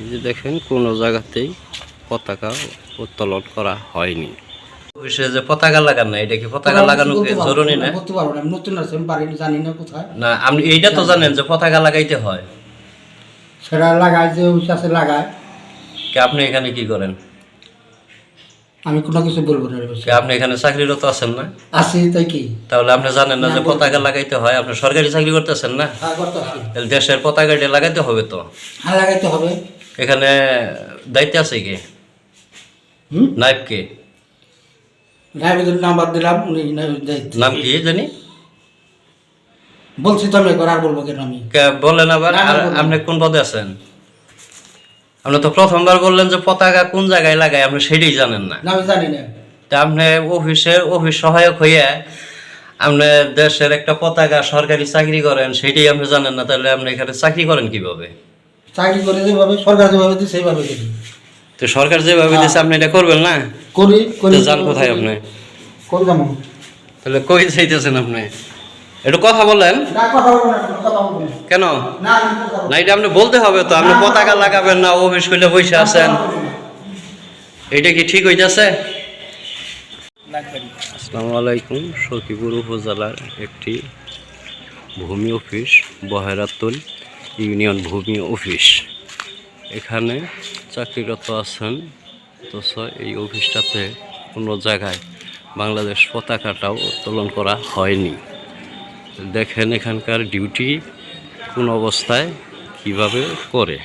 এই যে দেখেন কোনো জায়গাতেই পতাকা উত্তোলন করা হয়নি। অফিসে যে পতাকা লাগান এটা কি পতাকা লাগানো জরুরি না বলতে পারব না নতুন আছে আমি পারি জানি না কোথায়। না আপনি এইটা তো জানেন যে পতাকা লাগাইতে হয়। সেটা লাগায় যে লাগায়। কি আপনি এখানে কি করেন? আমি কোনো কিছু বলব না আপনি এখানে চাকরিরত আছেন না? আছি তাই কি? তাহলে আপনি জানেন না যে পতাকা লাগাইতে হয় আপনি সরকারি চাকরি করতেছেন না? হ্যাঁ দেশের পতাকাটা লাগাইতে হবে তো? হ্যাঁ লাগাইতে হবে। এখানে দায়িত্ব আছে কি? নাইব কে? ড্রাইভারের নাম্বার দিলাম উনি দায়িত্ব। নাম কি জানি? বলছি তো আমি একবার আর বলব কেন আমি? বলেন আবার? না, না, আর আপনি কোন পদে আছেন? আপনি তো প্রথমবার বললেন যে পতাকা কোন জায়গায় লাগায় আপনি সেটাই জানেন না। না আমি জানি না। তা আপনি অফিসের অফিস সহায়ক হইয়া আপনি দেশের একটা পতাকা সরকারি চাকরি করেন সেটাই আপনি জানেন না তাহলে আপনি এখানে চাকরি করেন কীভাবে? চাকরি করে যেভাবে সরকার যেভাবে দিচ্ছে সেইভাবে করি। তো সরকার যেভাবে দিচ্ছে আপনি এটা করবেন না? করি করি। যান কোথায় আপনি? কোন যেমন তাহলে কই চাইতেছেন আপনি? একটু কথা বলেন। না কথা বলব না কথা বলব কেন? না এটা আপনি বলতে হবে তো আপনি পতাকা লাগাবেন না অফিস করলে বসে আছেন। এটা কি ঠিক হইতেছে? আসসালামু আলাইকুম সখীপুর উপজেলার একটি ভূমি অফিস বহেরাতুল। ইউনিয়ন ভূমি অফিস। এখানে চাকরিরত আছেন, অথচ এই অফিসটাতে কোনো জায়গায় বাংলাদেশ পতাকাটাও উত্তোলন করা হয়নি। দেখেন এখানকার ডিউটি কোন অবস্থায় কীভাবে করে।